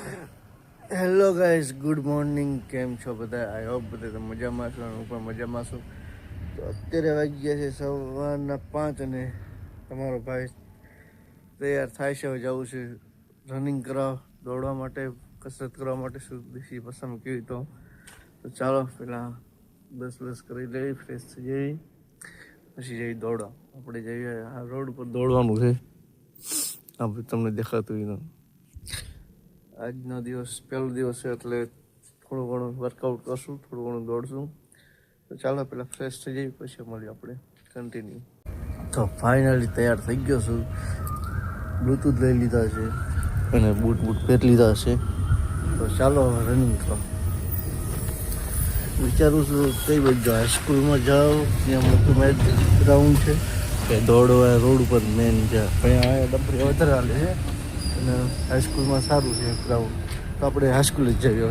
Hello guys good morning કેમ છો બધા? આઈ હોપ બધા તમે મજામાં છો હું પણ મજામાં છું. તો અત્યારે વાગી ગયા છે સવારના પાંચ અને તમારો ભાઈ તૈયાર થાય છે. જવું છે રનિંગ કરવા, દોડવા માટે, કસરત કરવા માટે. શું દેશી પસંદ કેવી તો? તો ચાલો પહેલાં બસ બસ કરી લઈ ફ્રેશ થઈ જઈ પછી જઈ દોડવા. આપણે જઈએ આ રોડ પર દોડવાનું છે. આ બધું તમને દેખાતું હોય તો આજનો દિવસ, પહેલો દિવસ એટલે થોડું ઘણું વર્કઆઉટ કરશું, થોડું ઘણું દોડશું. તો ચાલો પહેલાં ફ્રેશ થઈ જઈએ, પછી મળીએ આપણે. કન્ટિન્યુ તો ફાઇનલી તૈયાર થઈ ગયો છું. બ્લૂટૂથ લઈ લીધા છે અને બૂટ બૂટ પહેરી લીધા છે. તો ચાલો રનિંગ કરો. વિચારું છું કઈ બાજુ જાઉં હાઈસ્કૂલમાં જાઓ, ત્યાં મોટું મેચ ગ્રાઉન્ડ છે. કે દોડવા, રોડ ઉપર મેન છે અહીંયા ડબરી વધારે હાલે છે. અને હાઈસ્કૂલમાં સારું છે ગ્રાઉન્ડ તો આપણે હાઈસ્કૂલ જ જઈએ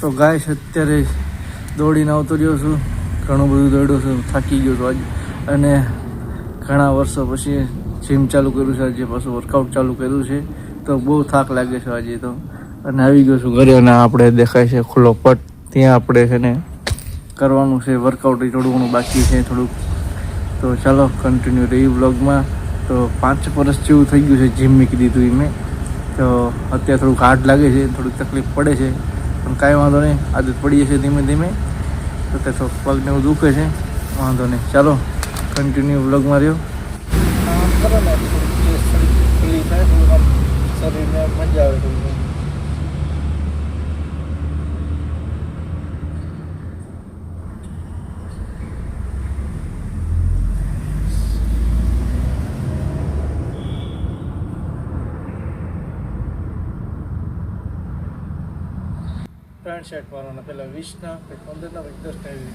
તો ગાય અત્યારે દોડીને આવતો રહ્યો છું. ઘણું બધું દોડ્યો છું. થાકી ગયો છું આજે. અને ઘણા વર્ષો પછી જીમ ચાલુ કર્યું છે. આજે પાછું વર્કઆઉટ ચાલુ કર્યું છે. તો બહુ થાક લાગે છે આજે તો. અને આવી ગયો છું ઘરે અને આપણે દેખાય છે ખુલ્લો પટ. ત્યાં આપણે છે ને કરવાનું છે. વર્કઆઉટ થોડું ઘણું બાકી છે થોડુંક. તો ચાલો કન્ટિન્યુ રહ્યું વ્લોગમાં તો પાંચ વર્ષ જેવું થઈ ગયું છે જીમ મૂકી દીધું એ મેં તો અત્યારે થોડુંક હાર્ડ લાગે છે, થોડીક તકલીફ પડે છે. પણ કાંઈ વાંધો નહીં, આદત પડી જશે ધીમે ધીમે. તો તે થોડુંક પગને એવું દુખે છે. વાંધો નહીં. ચાલો કન્ટિન્યુ વ્લોગમાં રહ્યો. શરીરને મજા આવે ત્રણ શર્ટ મારવાના પહેલાં વીસના પછી પંદરના પછી દસના એવી.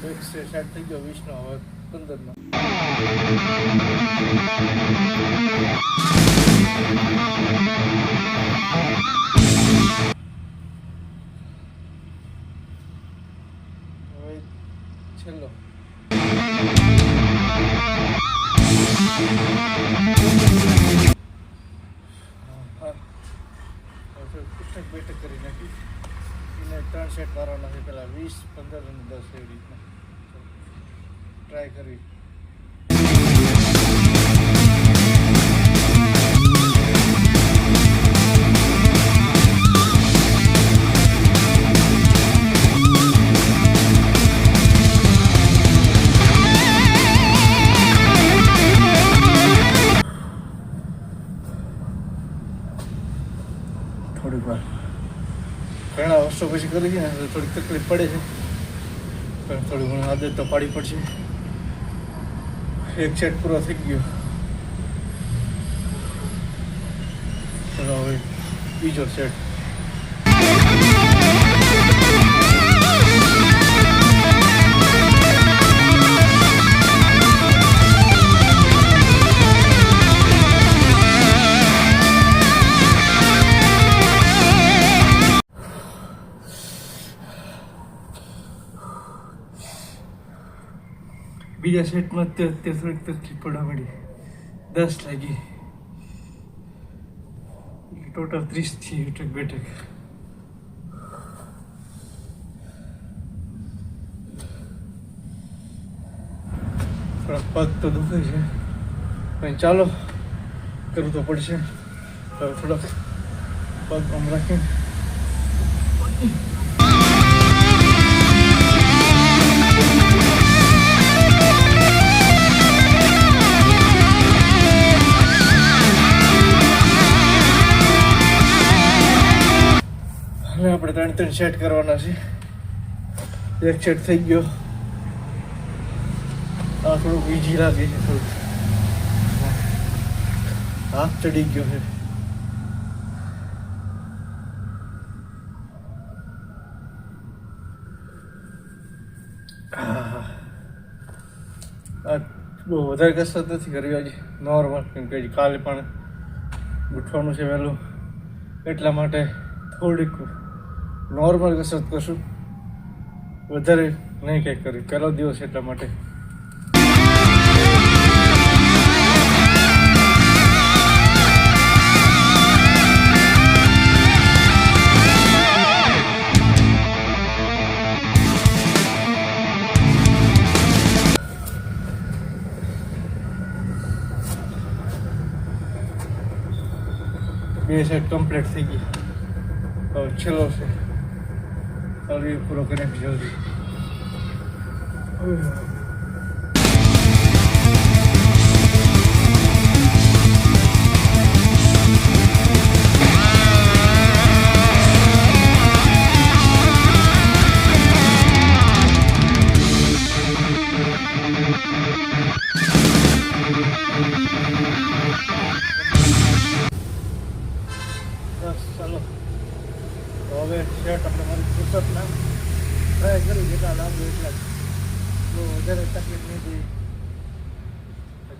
તો એક શર્ટ થઈ ગયો વીસનો હવે પંદરનો બેઠક કરી નાખી એને ત્રણ સેટ મારવાના છે પહેલાં વીસ, પંદર અને દસ એવી રીતના. ટ્રાય કરી. થોડીક વાર. ઘણા વર્ષો પછી કરી છે ને થોડીક તકલીફ પડે છે. પણ થોડી ઘણી આદત તો પાડી પડશે. એક સેટ પૂરો થઈ ગયો. ચલો હવે બીજો સેટ. બીજા સેટમાં અત્યારે થોડીક તકલીફ પડવા મળી દસ લાગી. ટોટલ ત્રીસથી અટક બેઠક. થોડા પગ તો દુખે છે. પણ ચાલો, કરવું તો પડશે. થોડોક પગ આમ રાખીને. હવે આપણે ત્રણ ત્રણ સેટ કરવાના છે. એક સેટ થઈ ગયો. આ થોડુંક ઈજી લાગે છે થોડુંક. હાથ ચડી ગયો છે. બહુ વધારે કસરત નથી કરવી આજે. નોર્મલ કેમ કે કાલે પણ ઉઠવાનું છે વહેલું. એટલા માટે થોડીક નોર્મલ કસરત કરશું વધારે નહીં કંઈક કર્યું. પહેલો દિવસ એટલા માટે. બે સેટ કમ્પ્લીટ થઈ ગઈ. હવે છેલ્લો છે. હવે એ પૂરો કરી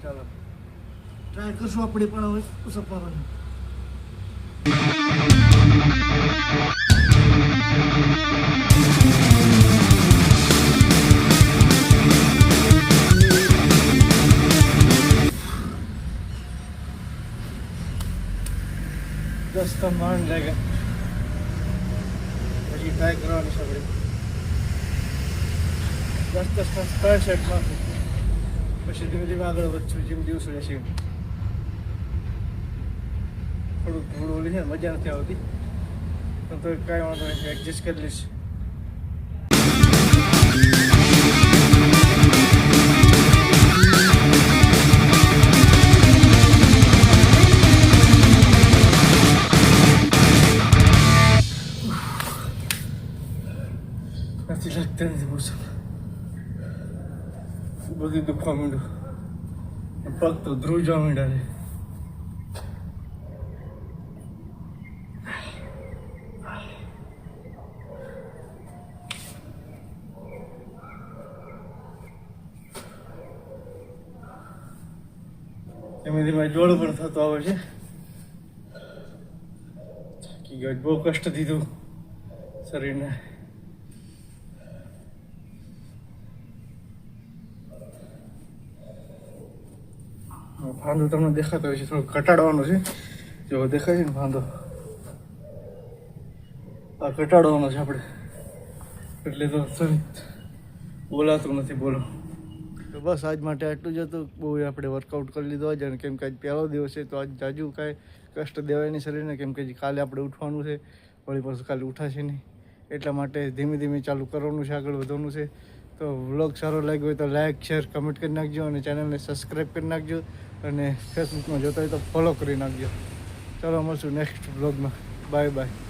ચાલો ટ્રાય કરશું આપણે પણ હવે પુસ્તક મારવાની દસ તો માંડ લાગે પછી ટ્રાય કરવાની છે આપણે દસ દસ દસ ત્રણ સેટમાં પછી ધીમે ધીમે આગળ વધશું, જેમ દિવસો રહેશે. થોડુંક થોડું ઓલી છે મજા નથી આવતી. પણ તો કાંઈ વાંધો નહીં એડજસ્ટ કરી લઈશ. નથી લાગતા બધું દુખવા માંડ્યું. પગ તો ધ્રુજવા માંડ્યા છે. ધીમે ધીમે જોડ પણ થતો આવે છે. બહુ કષ્ટ દીધું શરીરને. ભાંડો તમને દેખાતો હોય છે થોડું ઘટાડવાનો છે. જો દેખાય છે ને, વાંધો. આ ઘટાડવાનો છે આપણે. એટલે તો સર બોલાતું નથી, બોલો. બસ, આજ માટે આટલું જ હતું. બહુ આપણે વર્કઆઉટ કરી લીધો આજે, અને કેમ કે આજ પહેલો દિવસ છે, તો આજ જાજુ કાંઈ કષ્ટ દેવાય નહીં શરીરને. કેમ કે કાલે આપણે ઉઠવાનું છે, વળી પાછું કાલે ઉઠાશે નહીં. એટલા માટે ધીમે ધીમે ચાલુ કરવાનું છે, આગળ વધવાનું છે. તો વ્લોગ સારો લાગ્યો હોય તો લાઇક શેર કમેન્ટ કરી નાખજો, અને ચેનલને સબસ્ક્રાઈબ કરી નાખજો. અને ફેસબુકમાં જોતા હોય તો ફોલો કરી નાખજો. ચાલો મળશું નેક્સ્ટ બ્લોગમાં બાય બાય